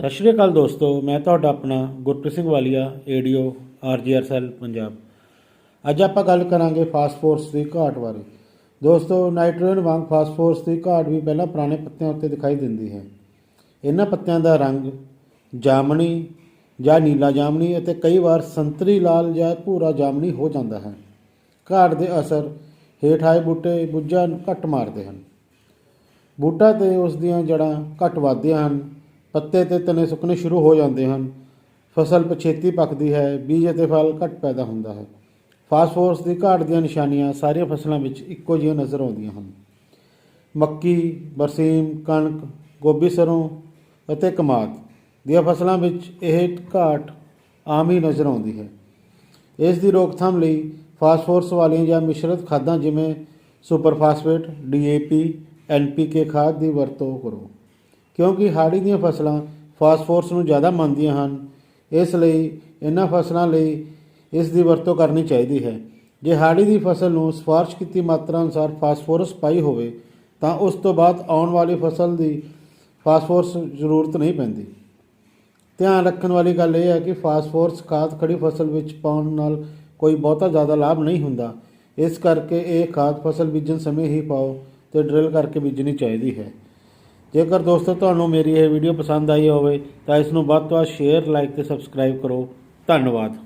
ਸਤਿ ਸ਼੍ਰੀ ਅਕਾਲ ਦੋਸਤੋ, ਮੈਂ ਤੁਹਾਡਾ ਆਪਣਾ Gurpreet Singh Walia, ADO RGR cell, Punjab. ਅੱਜ ਆਪਾਂ ਗੱਲ ਕਰਾਂਗੇ ਫਾਸਫੋਰਸ ਦੀ ਘਾਟ ਬਾਰੇ। ਦੋਸਤੋ, ਨਾਈਟ੍ਰੋਜਨ ਵਾਂਗ ਫਾਸਫੋਰਸ ਦੀ ਘਾਟ ਵੀ ਪਹਿਲਾਂ ਪੁਰਾਣੇ ਪੱਤਿਆਂ ਉੱਤੇ ਦਿਖਾਈ ਦਿੰਦੀ ਹੈ। ਇਹਨਾਂ ਪੱਤਿਆਂ ਦਾ ਰੰਗ ਜਾਮਣੀ ਜਾਂ ਨੀਲਾ ਜਾਮਣੀ ਅਤੇ ਕਈ ਵਾਰ ਸੰਤਰੀ, ਲਾਲ ਜਾਂ ਭੂਰਾ ਜਾਮਣੀ ਹੋ ਜਾਂਦਾ ਹੈ। ਘਾਟ ਦੇ ਅਸਰ ਹੇਠ ਆਏ ਬੂਟੇ ਬੁੱਝਾਂ ਘੱਟ ਮਾਰਦੇ ਹਨ। ਬੂਟਾ ਤੇ ਉਸ ਦੀਆਂ ਜੜਾਂ ਘੱਟ ਵੱਧਦੀਆਂ ਹਨ। ਪੱਤੇ ਤੇ ਤਣੇ ਸੁੱਕਣੇ ਸ਼ੁਰੂ ਹੋ ਜਾਂਦੇ ਹਨ। ਫਸਲ ਪਛੇਤੀ ਪੱਕਦੀ ਹੈ, ਬੀਜ ਅਤੇ ਫਲ ਘੱਟ ਪੈਦਾ ਹੁੰਦਾ ਹੈ। ਫਾਸਫੋਰਸ ਦੀ ਘਾਟ ਦੀਆਂ ਨਿਸ਼ਾਨੀਆਂ ਸਾਰੀਆਂ ਫਸਲਾਂ ਵਿੱਚ ਇੱਕੋ ਜਿਹੀਆਂ ਨਜ਼ਰ ਆਉਂਦੀਆਂ ਹਨ। ਮੱਕੀ, ਬਰਸੀਮ, ਕਣਕ, ਗੋਭੀ ਸਰੋਂ ਅਤੇ ਕਮਾਦ ਦੀਆਂ ਫਸਲਾਂ ਵਿੱਚ ਇਹ ਘਾਟ ਆਮ ਹੀ ਨਜ਼ਰ ਆਉਂਦੀ ਹੈ। ਇਸ ਦੀ ਰੋਕਥਾਮ ਲਈ ਫਾਸਫੋਰਸ ਵਾਲੀਆਂ ਜਾਂ ਮਿਸ਼ਰਤ ਖਾਦਾਂ ਜਿਵੇਂ ਸੁਪਰ ਫਾਸਫੇਟ ਡੀਏਪੀ ਐਨਪੀਕੇ ਖਾਦ ਦੀ ਵਰਤੋਂ ਕਰੋ। ਕਿਉਂਕਿ ਹਾੜੀ ਦੀਆਂ ਫਸਲਾਂ ਫਾਸਫੋਰਸ ਨੂੰ ਜ਼ਿਆਦਾ ਮੰਨਦੀਆਂ ਹਨ। ਇਸ ਲਈ ਇਹਨਾਂ ਫਸਲਾਂ ਲਈ ਇਸ ਦੀ ਵਰਤੋਂ ਕਰਨੀ ਚਾਹੀਦੀ ਹੈ। ਜੇ ਹਾੜੀ ਦੀ ਫਸਲ ਨੂੰ ਸਿਫਾਰਸ਼ ਕੀਤੀ ਮਾਤਰਾ ਅਨੁਸਾਰ ਫਾਸਫੋਰਸ ਪਾਈ ਹੋਵੇ, ਤਾਂ ਉਸ ਤੋਂ ਬਾਅਦ ਆਉਣ ਵਾਲੀ ਫਸਲ ਦੀ ਫਾਸਫੋਰਸ ਜ਼ਰੂਰਤ ਨਹੀਂ ਪੈਂਦੀ। ਧਿਆਨ ਰੱਖਣ ਵਾਲੀ ਗੱਲ ਇਹ ਹੈ ਕਿ ਫਾਸਫੋਰਸ ਖਾਦ ਖੜੀ ਫਸਲ ਵਿੱਚ ਪਾਉਣ ਨਾਲ ਕੋਈ ਬਹੁਤਾ ਜ਼ਿਆਦਾ ਲਾਭ ਨਹੀਂ ਹੁੰਦਾ। ਇਸ ਕਰਕੇ ਇਹ ਖਾਦ ਫਸਲ ਬੀਜਣ ਸਮੇਂ ਹੀ ਪਾਓ ਤੇ ਡਰਿਲ ਕਰਕੇ ਬੀਜਣੀ ਚਾਹੀਦੀ ਹੈ। ਜੇਕਰ ਦੋਸਤੋ ਤੁਹਾਨੂੰ ਮੇਰੀ ਇਹ ਵੀਡੀਓ ਪਸੰਦ ਆਈ ਹੋਵੇ ਤਾਂ ਇਸ ਨੂੰ ਵੱਧ ਤੋਂ ਵੱਧ ਸ਼ੇਅਰ ਲਾਈਕ ਤੇ ਸਬਸਕ੍ਰਾਈਬ ਕਰੋ। ਧੰਨਵਾਦ।